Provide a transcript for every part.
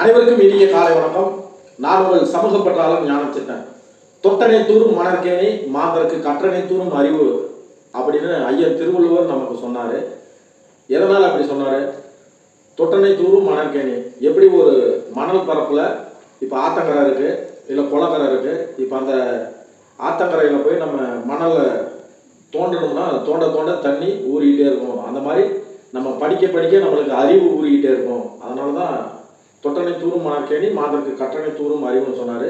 அனைவருக்கும் இனிய காலை வணக்கம். நான் உங்கள் சமூக பற்றாளர் ஞானம் சித்தன். தொட்டனை தூரும் மணற்கேணி மாந்தருக்கு கற்றனை தூரும் அறிவு அப்படின்னு ஐயர் திருவள்ளுவர் நமக்கு சொன்னாரு. எதனால் அப்படி சொன்னாரு? தொட்டனை தூரும் மணற்கேணி. எப்படி ஒரு மணல் பரப்புல இப்போ ஆத்தங்கரை இருக்கு இல்லை குளக்கரை இருக்கு இப்போ அந்த ஆத்தங்கரையில் போய் நம்ம மணலை தோண்டணும்னா தோண்ட தோண்ட தண்ணி ஊறிக்கிட்டே இருக்கும். அந்த மாதிரி நம்ம படிக்க படிக்க நம்மளுக்கு அறிவு ஊறிக்கிட்டே இருக்கும். அதனால தான் தொட்டனை தூரும் மணற்கேணி மாதற்கு கட்டணை தூரும் அறிவுன்னு சொன்னார்.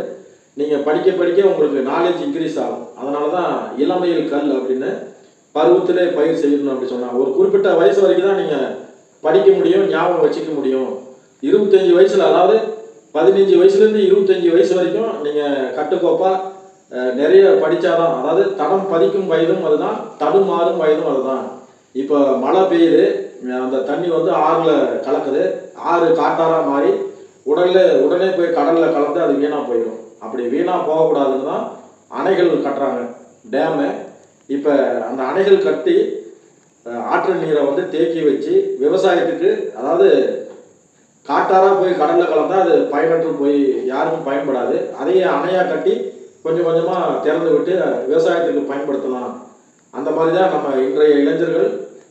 நீங்கள் படிக்க படிக்க உங்களுக்கு நாலேஜ் இன்க்ரீஸ் ஆகும். அதனால தான் இளமையில் கல் அப்படின்னு பருவத்திலே பயிர் செய்யணும் அப்படி சொன்னாங்க. ஒரு குறிப்பிட்ட வயசு வரைக்கும் தான் நீங்கள் படிக்க முடியும் ஞாபகம் வச்சுக்க முடியும். இருபத்தஞ்சி வயசில் அதாவது பதினஞ்சு வயசுலேருந்து இருபத்தஞ்சி வயசு வரைக்கும் நீங்கள் கட்டுக்கோப்பாக நிறைய படித்தாதான் அதாவது தடம் பதிக்கும் வயதும் அதுதான் தடுமாறும் வயதும் அதுதான். இப்போ மழை பெய்யுது அந்த தண்ணி வந்து ஆறில் கலக்குது. ஆறு காட்டாராக மாறி உடல்ல உடனே போய் கடலில் கலந்து அது வீணாக போயிடும் அப்படி வீணாக போகக்கூடாதுன்னு தான் அணைகள் கட்டுறாங்க. டேமு. இப்போ அந்த அணைகள் கட்டி ஆற்று நீரை வந்து தேக்கி வச்சு விவசாயத்துக்கு அதாவது காட்டாராக போய் கடலில் கலந்தால் அது பயனற்று போய் யாருக்கும் பயன்படாது. அதையே அணையாக கட்டி கொஞ்சம் கொஞ்சமாக திறந்து விட்டு விவசாயத்துக்கு பயன்படுத்தலாம். அந்த மாதிரி தான் நம்ம இன்றைய இளைஞர்கள்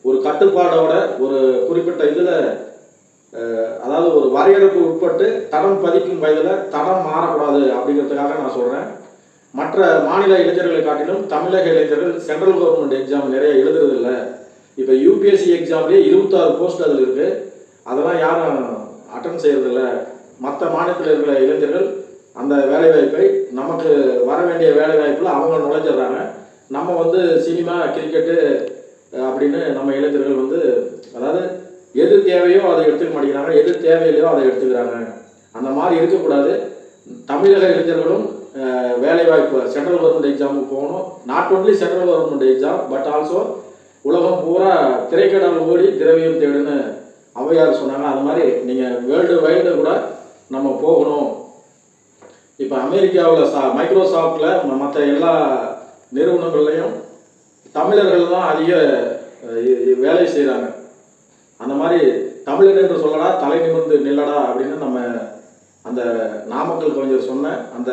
ஒரு கட்டுப்பாடோட ஒரு குறிப்பிட்ட இதில் அதாவது ஒரு வரையறுப்பு உட்பட்டு தடம் பதிக்கும் வயதில் தடம் மாறக்கூடாது அப்படிங்கிறதுக்காக நான் சொல்கிறேன் மற்ற மாநில இளைஞர்களை காட்டிலும் தமிழக இளைஞர்கள் சென்ட்ரல் கவர்மெண்ட் எக்ஸாம் நிறைய எழுதுறதில்ல. இப்போ யூபிஎஸ்சி எக்ஸாம்லேயே இருபத்தாறு போஸ்ட் அதில் இருக்குது அதெல்லாம் யாரும் அட்டன் செய்யறதில்ல. மற்ற மாநிலத்தில் இருக்கிற இளைஞர்கள் அந்த வேலைவாய்ப்பை நமக்கு வர வேண்டிய வேலைவாய்ப்பில் அவங்க நுழைஞ்சிடுறாங்க. நம்ம வந்து சினிமா கிரிக்கெட்டு அப்படின்னு நம்ம இளைஞர்கள் வந்து அதாவது எது தேவையோ அதை எடுத்துக்க மாட்டேங்கிறாங்க எது தேவையில்லையோ அதை எடுத்துக்கிறாங்க. அந்த மாதிரி இருக்கக்கூடாது. தமிழக இளைஞர்களும் வேலைவாய்ப்பு சென்ட்ரல் கவர்மெண்ட் எக்ஸாமுக்கு போகணும். Not only central government exam but also உலகம் பூரா திரைக்கடல் ஓடி திரவியம் தேடுன்னு ஔவையார் சொன்னாங்க. அது மாதிரி நீங்கள் வேர்ல்டு வைல்டு கூட நம்ம போகணும். இப்போ அமெரிக்காவில் சா மைக்ரோசாஃப்டில் மற்ற எல்லா நிறுவனங்கள்லையும் தமிழர்கள் தான் அதிக வேலை செய்கிறாங்க அந்த மாதிரி தமிழர் என்று சொல்லடா தலை நிமிர்ந்து நில்லடா அப்படின்னு நம்ம அந்த நாமக்கல் கவிஞர் சொன்ன அந்த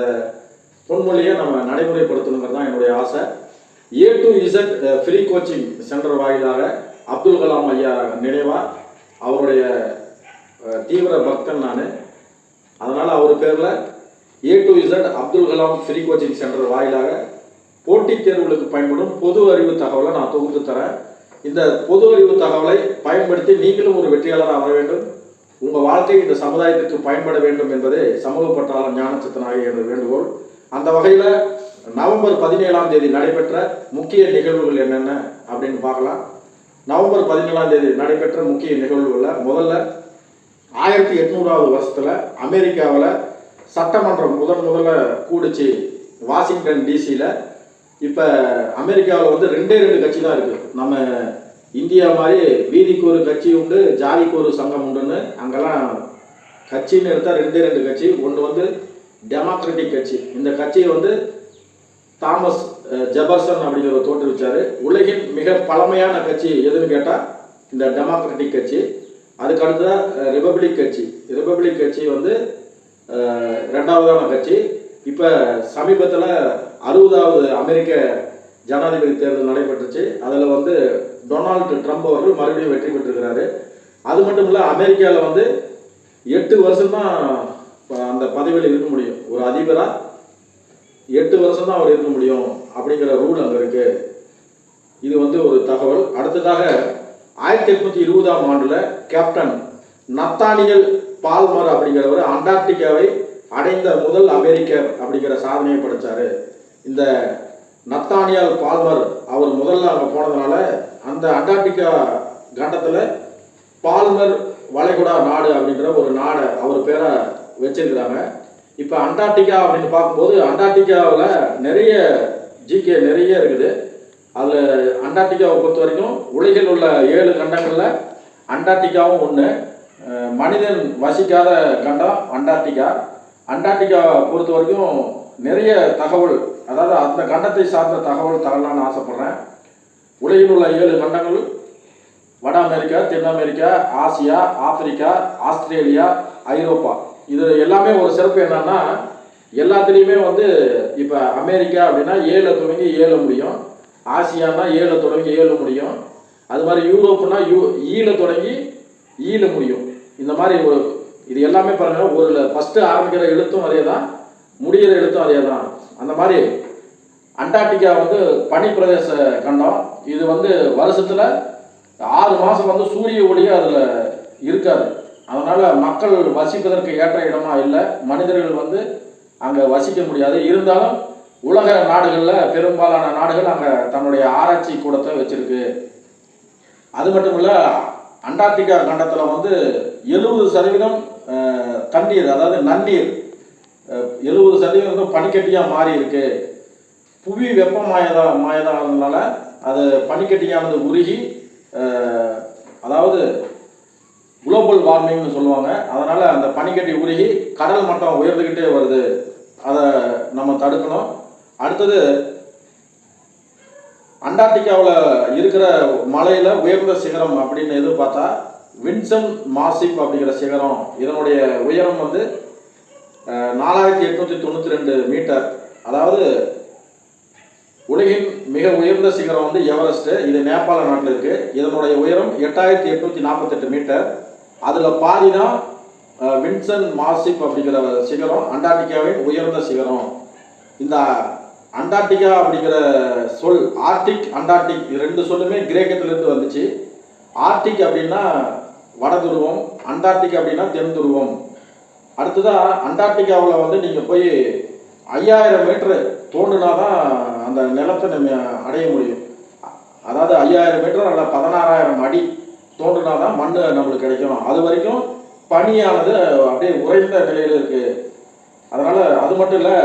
பொன்மொழியை நம்ம நடைமுறைப்படுத்தணுங்கிறது தான் என்னுடைய ஆசை. A to Z free coaching centre வாயிலாக அப்துல் கலாம் ஐயா நினைவா அவருடைய தீவிர பக்தன் நான். அதனால் அவர் பேரில் A to Z Abdul Kalam free coaching centre வாயிலாக போட்டித் தேர்வுகளுக்கு பயன்படும் பொது அறிவு தகவலை நான் தொகுத்து தரேன். இந்த பொது அறிவு தகவலை பயன்படுத்தி நீங்களும் ஒரு வெற்றியாளராக வர வேண்டும். உங்கள் வாழ்க்கை இந்த சமுதாயத்திற்கு பயன்பட வேண்டும் என்பதே சமூக பற்றாளர் ஞானச்சித்தனாகிய எனது வேண்டுகோள். அந்த வகையில் நவம்பர் பதினேழாம் தேதி நடைபெற்ற முக்கிய நிகழ்வுகள் என்னென்ன அப்படின்னு பார்க்கலாம். நவம்பர் பதினேழாம் தேதி நடைபெற்ற முக்கிய நிகழ்வுகளில் முதல்ல ஆயிரத்தி எட்நூறாவது வருஷத்துல அமெரிக்காவில் சட்டமன்றம் முதன் முதல்ல கூடிச்சு வாஷிங்டன் டிசியில் இப்போ அமெரிக்காவில் வந்து ரெண்டே ரெண்டு கட்சி தான் இருக்குது நம்ம இந்தியா மாதிரி வீதிக்கு ஒரு கட்சி உண்டு ஜாதிக்கு ஒரு சங்கம் உண்டுன்னு அங்கெல்லாம் கட்சின்னு எடுத்தால் ரெண்டே ரெண்டு கட்சி. ஒன்று வந்து டெமோக்ராட்டிக் கட்சி. இந்த கட்சியை வந்து தாமஸ் அஹ், ஜெபர்சன் அப்படிங்கிறவர் தோற்றுவிச்சார் உலகின் மிக பழமையான கட்சி எதுன்னு கேட்டால் இந்த டெமோக்ராட்டிக் கட்சி. அதுக்கு அடுத்ததா ரிபப்ளிக் கட்சி. ரிபப்ளிக் கட்சி வந்து ரெண்டாவதான கட்சி. இப்போ சமீபத்தில் அறுபதாவது அமெரிக்க ஜனாதிபதி தேர்தல் நடைபெற்றுச்சு. அதில் வந்து டொனால்டு ட்ரம்ப் அவர்கள் மறுபடியும் வெற்றி பெற்றிருக்கிறாரு. அது மட்டும் இல்லை அமெரிக்காவில் வந்து எட்டு வருஷம்தான் அந்த பதவியில் இருக்க முடியும். ஒரு அதிபராக எட்டு வருஷம் தான் அவர் இருக்க முடியும் அப்படிங்கிற ரூல் அங்கே இருக்கு. இது வந்து ஒரு தகவல். அடுத்ததாக ஆயிரத்தி எட்நூற்றி இருபதாம் ஆண்டில் கேப்டன் நத்தானியல் பால்மர் அப்படிங்கிறவர் அண்டார்டிகாவை அடைந்த முதல் அமெரிக்கர் அப்படிங்கிற சாதனையை படைச்சாரு. இந்த நத்தானியால் பால்மர் அவர் முதல்ல அங்கே போனதுனால அந்த அண்டார்டிகா கண்டத்தில் பால்மர் வளைகுடா நாடு அப்படின்ற ஒரு நாடை அவர் பேரை வச்சிருக்கிறாங்க. இப்போ அண்டார்டிகா அப்படின்னு பார்க்கும்போது அண்டார்டிகாவில் நிறைய ஜிகே நிறைய இருக்குது. அதில் அண்டார்டிகாவை பொறுத்த வரைக்கும் உலகில் உள்ள ஏழு கண்டங்களில் அண்டார்டிகாவும் ஒன்று மனிதன் வசிக்காத கண்டம் அண்டார்டிகா. அண்டார்டிகா பொறுத்த வரைக்கும் நிறைய தகவல் அதாவது அந்த கண்டத்தை சார்ந்த தகவல் தரலான்னு ஆசைப்பட்றேன். உலகில் உள்ள ஏழு கண்டங்கள் வட அமெரிக்கா தென் America Asia Africa Australia Europe. இது எல்லாமே ஒரு சிறப்பு என்னன்னா எல்லாத்துலேயுமே வந்து இப்போ அமெரிக்கா அப்படின்னா ஏழு தொடங்கி ஏழு முடியும். ஆசியானா ஏழு தொடங்கி ஏழு முடியும். அது மாதிரி யூரோப்புனா யூ ஈழ தொடங்கி ஈழ முடியும். இந்த மாதிரி ஒரு இது எல்லாமே பாருங்கள் ஒரு ஃபஸ்ட்டு ஆரம்பிக்கிற எழுத்தும் அதே தான் முடிகிற எழுத்தும் அதே தான். அந்த மாதிரி அண்டார்டிகா வந்து பனிப்பிரதேச கண்டம். இது வந்து வருஷத்தில் ஆறு மாதம் வந்து சூரிய ஒளியே அதில் இருக்காது. அதனால் மக்கள் வசிப்பதற்கு ஏற்ற இடமா இல்லை. மனிதர்கள் வந்து அங்கே வசிக்க முடியாது. இருந்தாலும் உலக நாடுகளில் பெரும்பாலான நாடுகள் அங்கே தன்னுடைய ஆராய்ச்சி கூடத்தை வச்சிருக்கு. அது மட்டும் இல்லை அண்டார்டிகா கண்டத்தில் வந்து எழுபது சதவீதம் தண்ணீர் அதாவது நன்னீர். எழுபது சதவீதம் பனிக்கட்டியாக மாறி இருக்கு. புவி வெப்பமாயதா மாயதானதுனால அது பனிக்கட்டியானது உருகி அதாவது குளோபல் வார்மிங்னு சொல்லுவாங்க. அதனால் அந்த பனிக்கட்டி உருகி கடல் மட்டம் உயர்ந்துக்கிட்டே வருது. அதை நம்ம தடுக்கணும். அடுத்தது அண்டார்டிகாவில் இருக்கிற மலையில் உயர்ந்த சிகரம் அப்படின்னு எது பார்த்தா வின்சன் மாசிப் அப்படிங்கிற சிகரம். இதனுடைய உயரம் வந்து நாலாயிரத்தி எட்நூற்றி தொண்ணூற்றி ரெண்டு மீட்டர். அதாவது உலகின் மிக உயர்ந்த சிகரம் வந்து எவரெஸ்ட். இது நேபாள நாட்டில் இருக்கு. இதனுடைய உயரம் எட்டாயிரத்தி எட்நூத்தி நாற்பத்தெட்டு மீட்டர். அதில் பாதினா வின்சன் மாசிப் அப்படிங்கிற சிகரம் அண்டார்டிகாவின் உயர்ந்த சிகரம். இந்த அண்டார்டிகா அப்படிங்கிற சொல் ஆர்டிக் அண்டார்டிக் இது ரெண்டு சொல்லுமே கிரேக்கத்திலிருந்து வந்துச்சு. ஆர்டிக் அப்படின்னா வட துருவம் அண்டார்டிக் அப்படின்னா தென் துருவம் அடுத்ததாக அண்டார்டிகாவில் வந்து நீங்கள் போய் ஐயாயிரம் மீட்ரு தோண்டுனா தான் அந்த நிலத்தை நம்ம அடைய முடியும். அதாவது ஐயாயிரம் மீட்டர் அல்ல பதினாறாயிரம் அடி தோண்டுனா தான் மண் நம்மளுக்கு கிடைக்கும். அது வரைக்கும் பனியானது அப்படியே உறைந்த நிலையில் இருக்குது அதனால் அது மட்டும் இல்லை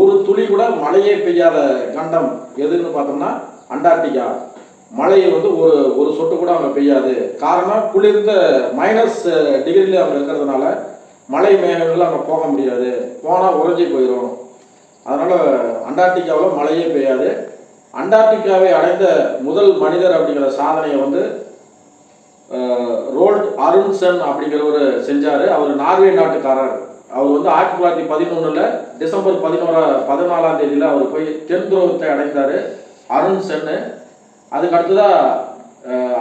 ஒரு துளி கூட மழையே பெய்யாத கண்டம் எதுன்னு பார்த்தோம்னா அண்டார்டிகா. மழை வந்து ஒரு ஒரு சொட்டு கூட அவங்க பெய்யாது. காரணம் குளிர்ந்த மைனஸ் டிகிரியில் அவங்க இருக்கிறதுனால மழை மேகங்கள் அங்கே போக முடியாது. போனால் உறைஞ்சி போயிடும் அதனால் அண்டார்டிகாவில் மழையே பெய்யாது. அண்டார்டிகாவை அடைந்த முதல் மனிதர் அப்படிங்கிற சாதனையை வந்து ரோல்ட் அருண்சன் அப்படிங்கிறவர் செஞ்சார். அவர் நார்வே நாட்டுக்காரர். அவர் வந்து ஆயிரத்தி தொள்ளாயிரத்தி பதினொன்றில் டிசம்பர் பதினோரா பதினாலாம் தேதியில் அவர் போய் தென் துருவத்தை அடைந்தார் அருண்சன்னு. அதுக்கு அடுத்ததாக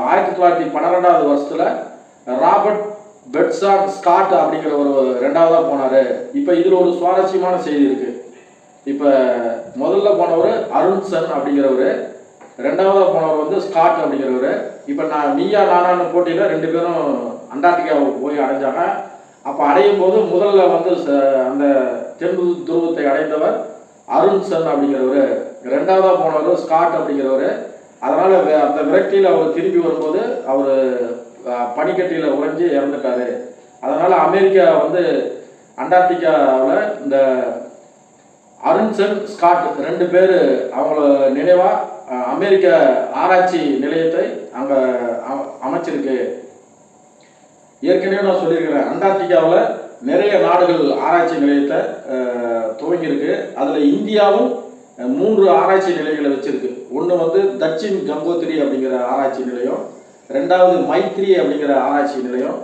ஆயிரத்தி தொள்ளாயிரத்தி பன்னிரெண்டாவது வருஷத்தில் ராபர்ட் பெட்சான் ஸ்காட் அப்படிங்கிற ஒரு ரெண்டாவதாக போனார். இப்போ இதில் ஒரு சுவாரஸ்யமான செய்தி இருக்குது இப்போ முதல்ல போனவர் அருண் சன் அப்படிங்கிறவர் ரெண்டாவதாக போனவர் வந்து ஸ்காட் அப்படிங்கிறவர். இப்போ நான் நீயா நானான்னு போட்டியில் ரெண்டு பேரும் அண்டார்டிகாவுக்கு போய் அடைஞ்சாங்க. அப்போ அடையும் போது முதல்ல வந்து ச- அந்த தென் துருவத்தை அடைந்தவர் அருண் சன் அப்படிங்கிறவர். ரெண்டாவதாக போனவர் ஸ்காட் அப்படிங்கிறவர். அதனால் அந்த விரக்தியில் அவர் திரும்பி வரும்போது அவர் பனிக்கட்டியில் உறைஞ்சி இறந்துட்டாரு. அதனால் அமெரிக்கா வந்து அண்டார்டிகாவில் இந்த அருண்சன் ஸ்காட் ரெண்டு பேர் அவங்கள நினைவாக அமெரிக்க ஆராய்ச்சி நிலையத்தை அங்கே அமைச்சிருக்கு. ஏற்கனவே நான் சொல்லியிருக்கிறேன் அண்டார்டிகாவில் நிறைய நாடுகள் ஆராய்ச்சி நிலையத்தை துவங்கியிருக்கு. அதில் இந்தியாவும் மூன்று ஆராய்ச்சி நிலைகளை வச்சுருக்கு. ஒன்று வந்து தட்சின் கங்கோத்திரி அப்படிங்கிற ஆராய்ச்சி நிலையம் ரெண்டாவது மைத்ரி அப்படிங்கிற ஆராய்ச்சி நிலையம்.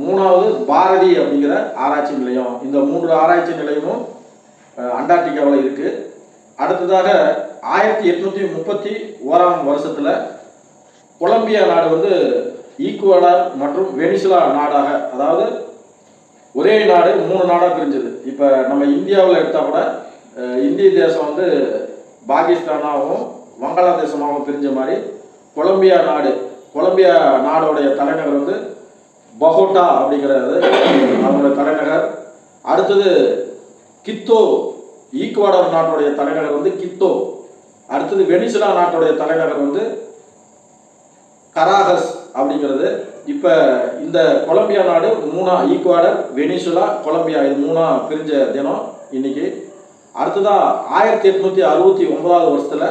மூணாவது பாரதி அப்படிங்கிற ஆராய்ச்சி நிலையம். இந்த மூன்று ஆராய்ச்சி நிலையமும் அண்டார்டிகாவில் இருக்குது அடுத்ததாக ஆயிரத்தி எட்நூத்தி முப்பத்தி ஓராம் வருஷத்தில் கொலம்பியா நாடு வந்து ஈக்குவடார் மற்றும் வெனிசுலா நாடாக அதாவது ஒரே நாடு மூணு நாடாக பிரிஞ்சது. இப்போ நம்ம இந்தியாவில் எடுத்தால் கூட இந்திய தேசம் வந்து பாகிஸ்தானாகவும் வங்காளதேசமாகவும் பிரிஞ்ச மாதிரி கொலம்பியா நாடு கொலம்பியா நாடோடைய தலைநகர் வந்து பகோட்டா அப்படிங்கிறது. அவங்களோட தலைநகர். அடுத்தது கித்தோ ஈக்குவாடர் நாட்டுடைய தலைநகர் வந்து கித்தோ. அடுத்தது வெனிசுலா நாட்டுடைய தலைநகர் வந்து கராகஸ் அப்படிங்கிறது. இப்போ இந்த கொலம்பியா நாடு மூணா ஈக்குவாடர் வெனிசுலா கொலம்பியா இது மூணா பிரிஞ்ச தினம் இன்னைக்கு. அடுத்ததாக ஆயிரத்தி எட்நூத்தி அறுபத்தி ஒன்பதாவது வருஷத்துல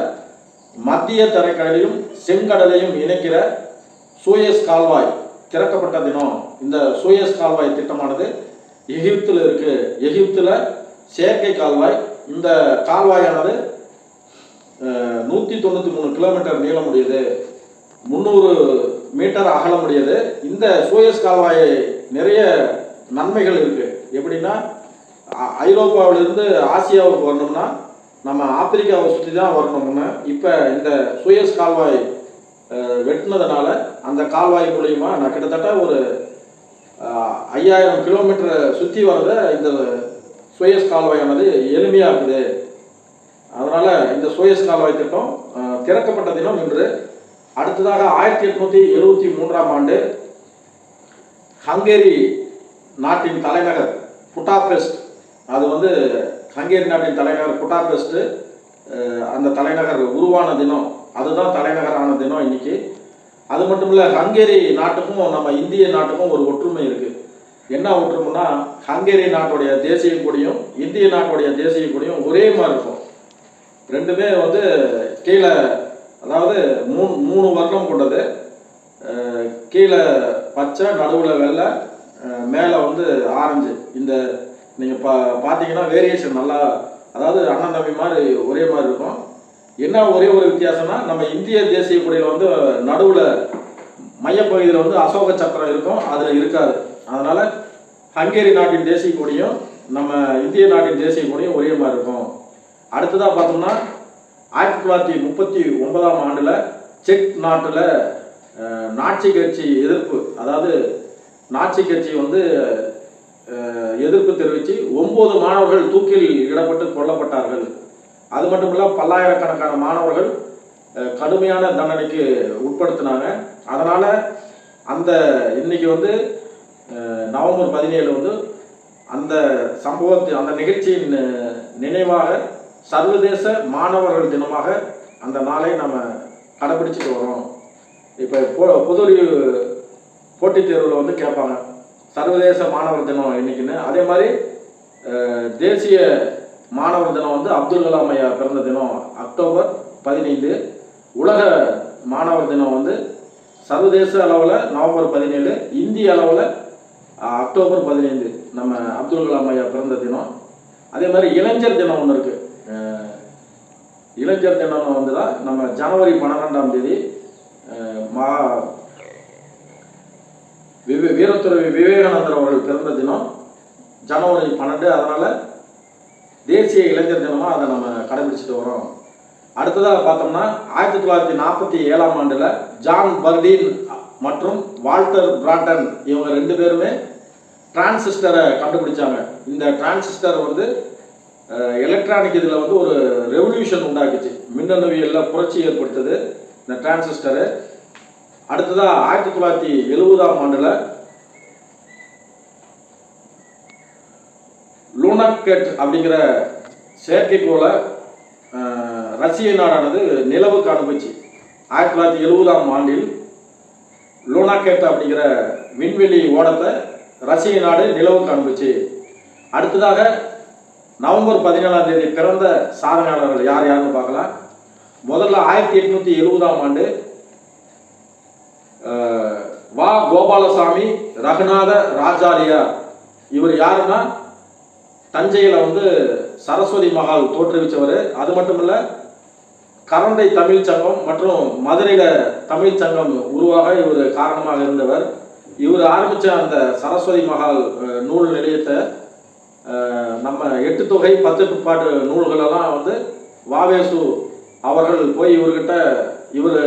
மத்திய தரைக்கடலையும் செங்கடலையும் இணைக்கிற சூயஸ் கால்வாய் திறக்கப்பட்ட தினம். இந்த சூயஸ் கால்வாய் திட்டமானது எகிப்தில் இருக்கு. எகிப்தில் செயற்கை கால்வாய். இந்த கால்வாயானது நூற்றி தொண்ணூற்றி மூணு கிலோமீட்டர் நீளமுடையது. முந்நூறு மீட்டர் அகலமுடையது. இந்த சூயஸ் கால்வாய் நிறைய நன்மைகள் இருக்குது எப்படின்னா ஐரோப்பாவிலிருந்து ஆசியாவுக்கு வரணும்னா நம்ம ஆப்பிரிக்காவை சுற்றி தான் வரணும்னு. இப்போ இந்த சுயஸ் கால்வாய் வெட்டினதுனால அந்த கால்வாய் மூலியமா நான் கிட்டத்தட்ட ஒரு ஐயாயிரம் கிலோமீட்டர் சுற்றி வரத இந்த சுயஸ் கால்வாயானது இருக்குது. அதனால் இந்த சுயஸ் கால்வாய் திட்டம் திறக்கப்பட்ட தினம் இன்று அடுத்ததாக ஆயிரத்தி எட்நூற்றி எழுபத்தி மூன்றாம் ஆண்டு ஹங்கேரி நாட்டின் தலைநகர் புட்டாபெஸ்ட் அது வந்து ஹங்கேரி நாட்டின் தலைநகர் புட்டாபெஸ்ட்டு அந்த தலைநகர் உருவான தினம். அதுதான் தலைநகரான தினம் இன்னைக்கு. அது மட்டும் இல்லை ஹங்கேரி நாட்டுக்கும் நம்ம இந்திய நாட்டுக்கும் ஒரு ஒற்றுமை இருக்கு. என்ன ஒற்றுமைன்னா ஹங்கேரி நாட்டுடைய தேசிய கொடியும் இந்திய நாட்டுடைய தேசிய கொடியும் ஒரே மாதிரி இருக்கும். ரெண்டுமே வந்து கீழே அதாவது மூணு மூணு வர்க்கம் கொண்டது. கீழே பச்சை நடுவில் வெள்ளை மேலே வந்து ஆரஞ்சு. இந்த நீங்கள் பா பார்த்தீங்கன்னா வேரியேஷன் நல்லா அதாவது அண்ணன் தம்பி மாதிரி ஒரே மாதிரி இருக்கும். என்ன ஒரே ஒரு வித்தியாசம்னா நம்ம இந்திய தேசிய கொடியில் வந்து நடுவில் மையப்பகுதியில் வந்து அசோக சக்கரம் இருக்கும் அதில் இருக்காது. அதனால் ஹங்கேரி நாட்டின் தேசிய கொடியும் நம்ம இந்திய நாட்டின் தேசிய கொடியும் ஒரே மாதிரி இருக்கும். அடுத்ததாக பார்த்தோம்னா ஆயிரத்தி தொள்ளாயிரத்தி முப்பத்தி ஒன்பதாம் ஆண்டில் செக் நாட்டில் நாட்சி கட்சி எதிர்ப்பு அதாவது நாட்சி கட்சி வந்து எதிர்ப்பு தெரிவித்து ஒம்பது மாணவர்கள் தூக்கில் இடப்பட்டு கொல்லப்பட்டார்கள். அது மட்டும் இல்ல பல்லாயிரக்கணக்கான மாணவர்கள் கடுமையான தண்டனைக்கு உட்படுத்தினாங்க. அதனால் அந்த இன்னைக்கு வந்து நவம்பர் பதினேழு வந்து அந்த சம்பவத்தை அந்த நிகழ்ச்சியின் நினைவாக சர்வதேச மாணவர்கள் தினமாக அந்த நாளை நம்ம கடைபிடிச்சிட்டு வரோம். இப்போ பொ பொது போட்டித் தேர்வில் வந்து கேட்பாங்க சர்வதேச மாணவர் தினம் இன்னைக்குன்னு. அதே மாதிரி தேசிய மாணவர் தினம் வந்து அப்துல் கலாம் ஐயா பிறந்த தினம் அக்டோபர் பதினைந்து. உலக மாணவர் தினம் வந்து சர்வதேச அளவில் நவம்பர் பதினேழு இந்திய அளவில் அக்டோபர் பதினைந்து நம்ம அப்துல் கலாம் ஐயா பிறந்த தினம். அதே மாதிரி இளைஞர் தினம் ஒன்று இருக்கு. இளைஞர் தினம் வந்து தான் நம்ம ஜனவரி பன்னிரெண்டாம் தேதி மா விவே வீரத்துறை விவேகானந்தர் அவர்கள் பிறந்த தினம். ஜனவரி பன்னெண்டு அதனால தேசிய இளைஞர் தினமாக அதை நம்ம கடைபிடிச்சிட்டு வரோம். அடுத்ததாக பார்த்தோம்னா ஆயிரத்தி தொள்ளாயிரத்தி நாற்பத்தி ஏழாம் ஆண்டில் ஜான் பர்டீன் மற்றும் வால்டர் பிராட்டன் இவங்க ரெண்டு பேருமே டிரான்சிஸ்டரை கண்டுபிடிச்சாங்க. இந்த டிரான்சிஸ்டர் வந்து எலக்ட்ரானிக் இதில் வந்து ஒரு ரெவல்யூஷன் உண்டாக்குச்சு. மின்னணுவியலில் புரட்சி ஏற்படுத்துது இந்த டிரான்சிஸ்டரு. அடுத்ததாக ஆயிரத்தி தொள்ளாயிரத்தி எழுபதாம் ஆண்டில் லூனக்கெட் அப்படிங்கிற செயற்கைக்கோளை ரஷ்ய நாடானது நிலவுக்கு அனுப்பிச்சு ஆயிரத்தி தொள்ளாயிரத்தி எழுபதாம் ஆண்டில் லூனாக்கெட் அப்படிங்கிற விண்வெளி ஓடத்தை ரஷ்ய நாடு நிலவுக்கு அனுப்பிச்சு அடுத்ததாக நவம்பர் பதினேழாம் தேதி பிறந்த சாதனையாளர்கள் யார் யாருன்னு பார்க்கலாம். முதல்ல ஆயிரத்தி எட்நூத்தி எழுபதாம் ஆண்டு வா கோபாலசாமி ரகுநாத ராஜாரியார் இவர் யாருன்னா தஞ்சையில் வந்து சரஸ்வதி மகால் தோற்றுவிச்சவர். அது மட்டும் இல்லை கரண்டை தமிழ் சங்கம் மற்றும் மதுரையில் தமிழ் சங்கம் உருவாக இவர் காரணமாக இருந்தவர். இவர் ஆரம்பித்த அந்த சரஸ்வதி மகால் நூல் நிலையத்தை நம்ம எட்டு தொகை பத்து பிற்பாட்டு நூல்களெல்லாம் வந்து வாவேசு அவர்கள் போய் இவர்கிட்ட இவர்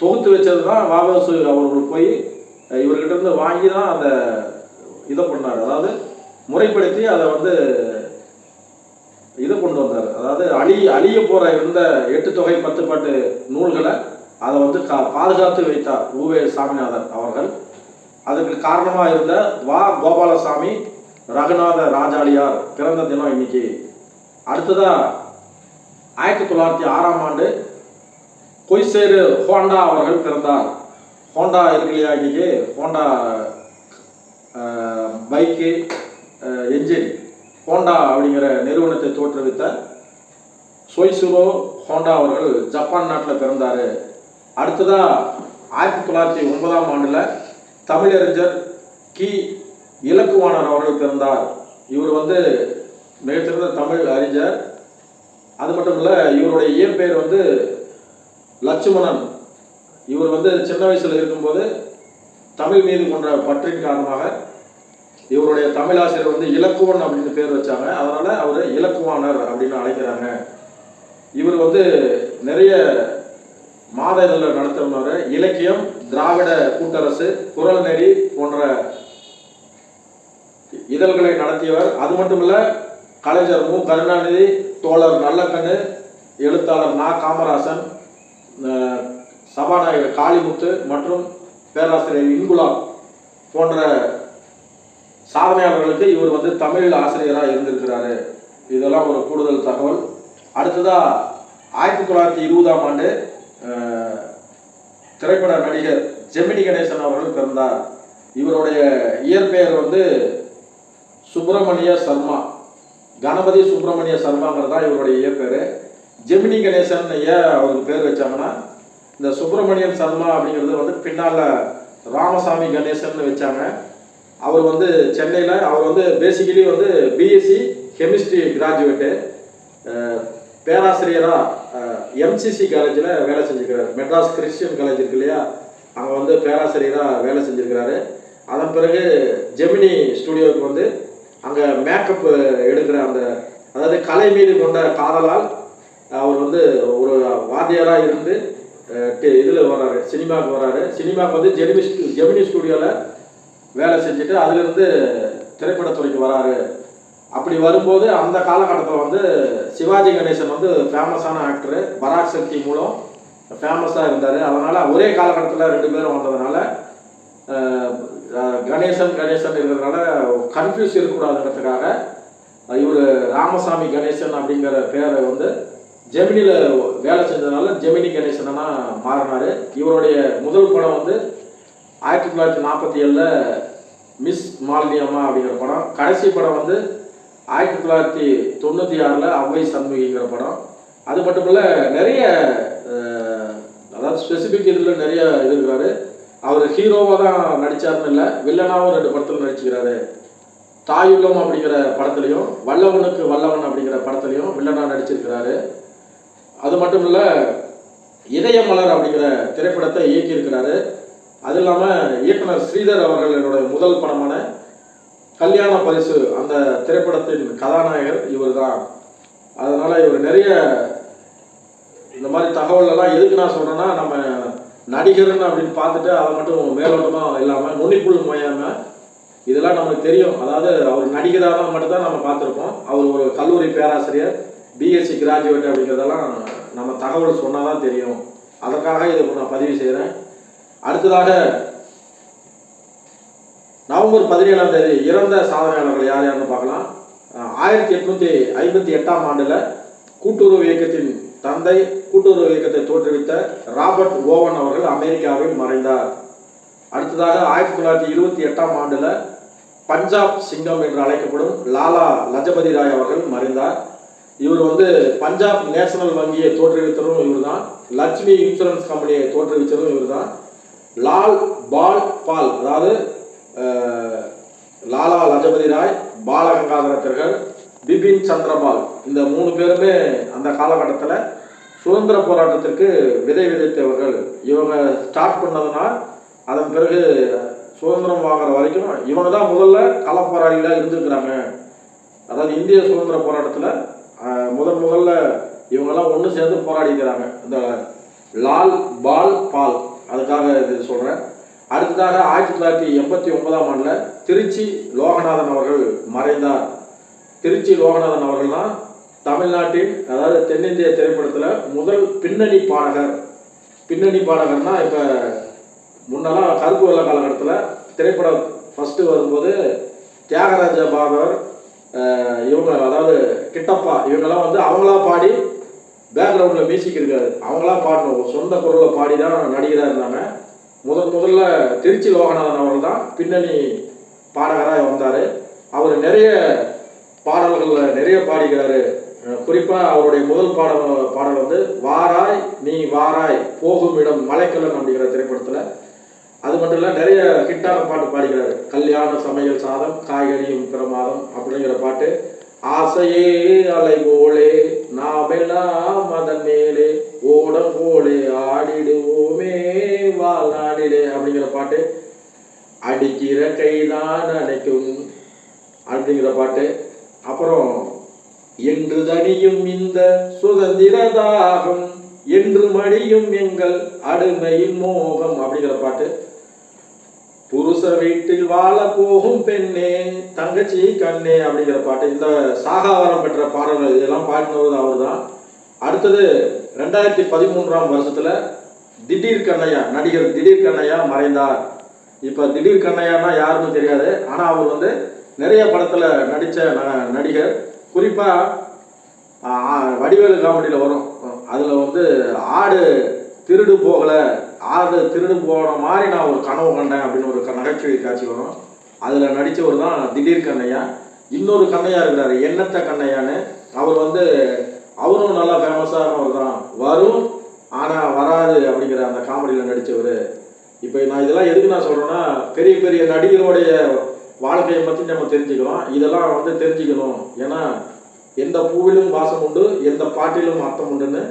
தொகுத்து வச்சது தான் வாவேசு அவர்கள் போய் இவர்கிட்ட இருந்து வாங்கி தான் அந்த இதை பண்ணார். அதாவது முறைப்படுத்தி அதை வந்து இது கொண்டு வந்தார். அதாவது அழி அழிய போற இருந்த எட்டு தொகை பத்து பாட்டு நூல்களை அதை வந்து கா பாதுகாத்து வைத்தார் உவே சாமிநாதன் அவர்கள். அதுக்கு காரணமாக இருந்த வா கோபாலசாமி ரகுநாத ராஜாளியார் பிறந்த தினம் இன்னைக்கு. அடுத்ததாக ஆயிரத்தி தொள்ளாயிரத்தி ஆறாம் ஆண்டு கொய்சேரு ஹோண்டா அவர்கள் பிறந்தார். ஹோண்டா இருக்கு இல்லையா இன்னைக்கு? ஹோண்டா பைக்கு என்ஜின் ஹோண்டா அப்படிங்கிற நிறுவனத்தை தோற்றுவித்த சோய்சுரோ ஹோண்டா அவர்கள் ஜப்பான் நாட்டில் பிறந்தார். அடுத்ததாக ஆயிரத்தி தொள்ளாயிரத்தி ஒன்பதாம் ஆண்டில் தமிழறிஞர் கி. இலக்குவாணர் அவர்கள் பிறந்தார். இவர் வந்து மிகச்சிறந்த தமிழ் அறிஞர். அது மட்டும் இல்லை இவருடைய இயற்பெயர் வந்து லட்சுமணன். இவர் வந்து சின்ன வயசில் இருக்கும்போது தமிழ் மீது கொண்ட பற்றின் காரணமாக இவருடைய தமிழாசிரியர் வந்து இலக்குவன் அப்படின்னு பேர் வச்சாங்க. அதனால அவர் இலக்குவானர் அப்படின்னு அழைக்கிறாங்க. இவர் வந்து நிறைய மாத இதழில் நடத்தினார் இலக்கியம் திராவிட கூட்டரசு குரல் நெறி போன்ற இதழ்களை நடத்தியவர். அது மட்டுமல்ல கலைஞர் மு. கருணாநிதி தோழர் நல்லக்கண்ணு எழுத்தாளர் நா. காமராசன் சபாநாயகர் காளிமுத்து மற்றும் பேராசிரியர் இன்குலா போன்ற சாதனையாளர்களுக்கு இவர் வந்து தமிழ் ஆசிரியராக இருந்திருக்கிறாரு. இதெல்லாம் ஒரு கூடுதல் தகவல். அடுத்ததாக ஆயிரத்தி தொள்ளாயிரத்தி இருபதாம் ஆண்டு திரைப்பட நடிகர் ஜெமினி கணேசன் அவர்கள் பிறந்தார். இவருடைய இயற்பெயர் வந்து சுப்பிரமணிய சர்மா. கணபதி சுப்பிரமணிய சர்மாங்கிறது தான் இவருடைய இயற்பெயர். ஜெமினி கணேசன் ஏன் அவருக்கு பேர் வச்சாங்கன்னா இந்த சுப்பிரமணியன் சர்மா அப்படிங்கிறது வந்து பின்னால் ராமசாமி கணேசன் வச்சாங்க. அவர் வந்து சென்னையில் அவர் வந்து பேசிக்கலி வந்து பிஎஸ்சி கெமிஸ்ட்ரி கிராஜுவேட்டு பேராசிரியராக எம்சிசி காலேஜில் வேலை செஞ்சுருக்கிறார். மெட்ராஸ் கிறிஸ்டியன் காலேஜ் இருக்கு இல்லையா? அங்கே வந்து பேராசிரியராக வேலை செஞ்சுருக்கிறாரு. அதன் பிறகு ஜெமினி ஸ்டுடியோவுக்கு வந்து அங்கே மேக்கப் எடுக்கிற அந்த அதாவது கலை மீது கொண்ட காதலால் அவர் வந்து ஒரு வாத்தியாராக இருந்து இதில் வர்றாரு சினிமாவுக்கு வர்றாரு. சினிமாவுக்கு வந்து ஜெமினி ஜெமினி ஸ்டுடியோவில் வேலை செஞ்சுட்டு அதிலிருந்து திரைப்படத்துறைக்கு வராரு. அப்படி வரும்போது அந்த காலகட்டத்தில் வந்து சிவாஜி கணேசன் வந்து ஃபேமஸான ஆக்டரு பராக் சக்தி மூலம் ஃபேமஸாக இருந்தார். அதனால் ஒரே காலகட்டத்தில் ரெண்டு பேரும் வந்ததுனால கணேசன் கணேசன் இருக்கிறதுனால கன்ஃபியூஸ் இருக்கக்கூடாதுன்றதுக்காக இவர் ராமசாமி கணேசன் அப்படிங்கிற பேரை வந்து ஜெமினியில் வேலை செஞ்சதுனால ஜெமினி கணேசனாக மாறினார். இவருடைய முதல் படம் வந்து ஆயிரத்தி தொள்ளாயிரத்தி நாற்பத்தி ஏழில் மிஸ் மாலினி அம்மா அப்படிங்கிற படம். கடைசி படம் வந்து ஆயிரத்தி தொள்ளாயிரத்தி தொண்ணூற்றி ஆறில் அவ்வை சண்முகிங்கிற படம். அது மட்டும் இல்லை நிறைய அதாவது ஸ்பெசிஃபிக் இதில் நிறைய இது இருக்கிறாரு. அவர் ஹீரோவாக தான் நடித்தாருன்னு இல்லை வில்லனாகவும் ரெண்டு படத்தில் நடிச்சுக்கிறாரு. தாயுள்ளம் அப்படிங்கிற படத்துலையும் வல்லவனுக்கு வல்லவன் அப்படிங்கிற படத்துலையும் வில்லனாக நடிச்சிருக்கிறாரு. அது மட்டும் இல்லை இதயமலர் அப்படிங்கிற திரைப்படத்தை இயக்கியிருக்கிறாரு. அது இல்லாமல் இயக்குனர் ஸ்ரீதர் அவர்களுடைய முதல் படமான கல்யாண பரிசு அந்த திரைப்படத்தின் கதாநாயகர் இவர் தான் அதனால் இவர் நிறைய இந்த மாதிரி தகவலெல்லாம் எதுக்கு நான் சொல்கிறேன்னா நம்ம நடிகர்னு அப்படின்னு பார்த்துட்டு அதை மட்டும் மேலோட்டமாக இல்லாமல் நுனிப்புள் மொயாமல் இதெல்லாம் நமக்கு தெரியும். அதாவது அவர் நடிகராக தான் மட்டும்தான் நம்ம பார்த்துருப்போம். அவர் ஒரு கல்லூரி பேராசிரியர் பிஎஸ்சி கிராஜுவேட் அப்படிங்கிறதெல்லாம் நம்ம தகவல் சொன்னால் தான் தெரியும். அதற்காக இதை நான் பதிவு செய்கிறேன் அடுத்ததாக நவம்பர் பதினேழாம் தேதி இறந்த சாதனையாளர்கள் யார் யாருன்னு பார்க்கலாம். ஆயிரத்தி எட்நூத்தி ஐம்பத்தி எட்டாம் ஆண்டுல கூட்டுறவு இயக்கத்தின் தந்தை கூட்டுறவு இயக்கத்தை தோற்றுவித்த ராபர்ட் ஓவன் அவர்கள் அமெரிக்காவில் மறைந்தார். அடுத்ததாக ஆயிரத்தி தொள்ளாயிரத்தி இருபத்தி எட்டாம் ஆண்டுல பஞ்சாப் சிங்கம் என்று அழைக்கப்படும் லாலா லஜபதி ராய் அவர்கள் மறைந்தார். இவர் வந்து பஞ்சாப் நேஷனல் வங்கியை தோற்றுவித்ததும் இவர்தான். லட்சுமி இன்சூரன்ஸ் கம்பெனியை தோற்றுவித்ததும் இவர்தான். லால் பால் பால் அதாவது லாலா லஜபதி ராய் பாலகங்காதர திலகர் பிபின் சந்திரபால் இந்த மூணு பேருமே அந்த காலகட்டத்தில் சுதந்திர போராட்டத்திற்கு விதை விதைத்தவர்கள். இவங்க ஸ்டார்ட் பண்ணதுனால் அதன் பிறகு சுதந்திரம் வாங்குற வரைக்கும் இவங்க தான் முதல்ல களப்போராளிகளாக இருந்திருக்கிறாங்க. அதாவது இந்திய சுதந்திர போராட்டத்தில் முதல் முதல்ல இவங்கெல்லாம் ஒன்று சேர்ந்து போராடிக்கிறாங்க. இந்த லால் பால் பால். அதுக்காக இது சொல்கிறேன் அடுத்ததாக ஆயிரத்தி தொள்ளாயிரத்தி எண்பத்தி ஒன்பதாம் ஆண்டில் திருச்சி லோகநாதன் அவர்கள் மறைந்தார். திருச்சி லோகநாதன் அவர்கள் தான் தமிழ்நாட்டின் அதாவது தென்னிந்திய திரைப்படத்தில் முதல் பின்னணி பாடகர். பின்னணி பாடகர்னால் இப்போ முன்னெல்லாம் கருப்பு வெள்ள காலகட்டத்தில் திரைப்படம் ஃபஸ்ட்டு வரும்போது தியாகராஜ பாகவர் இவங்க அதாவது கிட்டப்பா இவங்கெல்லாம் வந்து அவங்களா பாடி பேக்ரவுண்டில் மியூசிக் இருக்காது. அவங்களா பாடணும். சொந்த குரலில் பாடி தான் நடிகராக இருந்தாங்க. முதல் முதல்ல திருச்சி லோகநாதன் அவர்கள் தான் பின்னணி பாடகராக வந்தார். அவர் நிறைய பாடல்களில் நிறைய பாடிக்கிறாரு. குறிப்பாக அவருடைய முதல் பாடல் பாடல் வந்து வாராய் நீ வாராய் போகும் இடம் மலைக்கல்லன் அப்படிங்கிற திரைப்படத்தில். அது மட்டும் இல்லை நிறைய ஹிட்டான பாட்டு பாடிக்கிறாரு. கல்யாண சமையல் சாதம் காய்கறியும் பிரமாதம் அப்படிங்கிற பாட்டு. ஆசையே அலை போலே நாமெல்லாம் அதன் மேலே ஓடம் போலே ஆடிடுவோமே வாழ்நாடிலே அப்படிங்கிற பாட்டு அடிக்கிற கைதான் அடைக்கும் அப்படிங்கிற பாட்டு. அப்புறம் என்று தனியும் இந்த சுதந்திர தாகம் என்று மடியும் எங்கள் அடிமையின் மோகம் அப்படிங்கிற பாட்டு. புருஷ வீட்டில் வாழ போகும் பெண்ணே தங்கச்சி கண்ணே அப்படிங்கிற பாட்டு. இந்த சாகாவரம் பெற்ற பாடல்கள் இதெல்லாம் பாடினவர் அவர் தான் அடுத்தது ரெண்டாயிரத்தி பதிமூன்றாம் வருஷத்துல திடீர் கண்ணையா நடிகர் திடீர் கண்ணையா மறைந்தார். இப்ப திடீர் கண்ணையானா யாருன்னு தெரியாது. ஆனா அவர் வந்து நிறைய படத்துல நடிச்ச ந- நடிகர். குறிப்பா வடிவேலு காமெடியில் வரும். அதில் வந்து ஆடு திருடு போகலை. ஆறு திருடு போன மாதிரி நான் ஒரு கனவு கண்டேன் அப்படின்னு ஒரு க- நகைச்சுவை காட்சி வரும். அதில் நடித்தவர் தான் திடீர் கண்ணையா இன்னொரு கண்ணையா இருக்கிறார் எண்ணத்த கண்ணையான்னு. அவர் வந்து அவரும் நல்லா ஃபேமஸானவர் தான். வரும் ஆனால் வராது அப்படிங்கிற அந்த காமெடியில் நடித்தவர் இப்போ நான் இதெல்லாம் எதுக்கு நான் சொல்கிறேன்னா பெரிய பெரிய நடிகருடைய வாழ்க்கையை பற்றி நம்ம தெரிஞ்சுக்கலாம் இதெல்லாம் வந்து தெரிஞ்சுக்கணும். ஏன்னா எந்த பூவிலும் வாசம் உண்டு எந்த பாட்டிலும் அர்த்தம் உண்டுன்னு.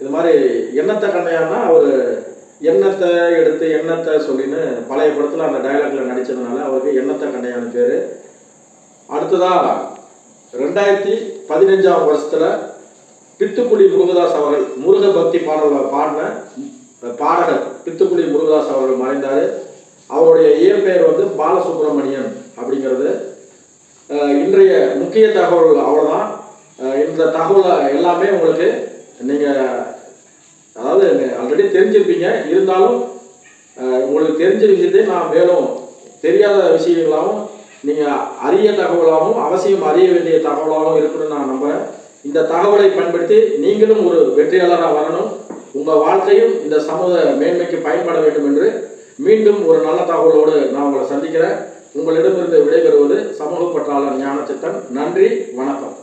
இது மாதிரி எண்ணத்தை கண்ணையான்னா அவர் எண்ணத்தை எடுத்து எண்ணத்தை சொல்லின்னு பழைய படத்தில் அந்த டைலாக்ல நடிச்சதுனால அவருக்கு எண்ணத்தை கண்டையான பேர். அடுத்ததாக ரெண்டாயிரத்தி பதினஞ்சாம் வருஷத்தில் பித்துக்குடி முருகதாஸ் அவர்கள் முருக பக்தி பாடல் பாடின பாடகர் பித்துக்குடி முருகதாஸ் அவர்கள் மறைந்தார். அவருடைய இயற்பெயர் வந்து பாலசுப்ரமணியன் அப்படிங்கிறது. இன்றைய முக்கிய தகவல் அவ்வளோதான் இந்த தகவலை எல்லாமே உங்களுக்கு நீங்கள் அதாவது ஆல்ரெடி தெரிஞ்சிருப்பீங்க. இருந்தாலும் உங்களுக்கு தெரிஞ்ச விஷயத்தை நான் மேலும் தெரியாத விஷயங்களாகவும் நீங்கள் அரிய தகவலாகவும் அவசியம் அறிய வேண்டிய தகவலாகவும் இருக்குன்னு நான் நம்புறேன் இந்த தகவலை பயன்படுத்தி நீங்களும் ஒரு வெற்றியாளராக வரணும். உங்கள் வாழ்க்கையும் இந்த சமூக மேன்மைக்கு பயன்பட வேண்டும் என்று மீண்டும் ஒரு நல்ல தகவலோடு நான் உங்களை சந்திக்கிறேன். உங்களிடமிருந்து விடைபெறுவது சமூக பற்றாளர் ஞானச்சித்தன் நன்றி வணக்கம்.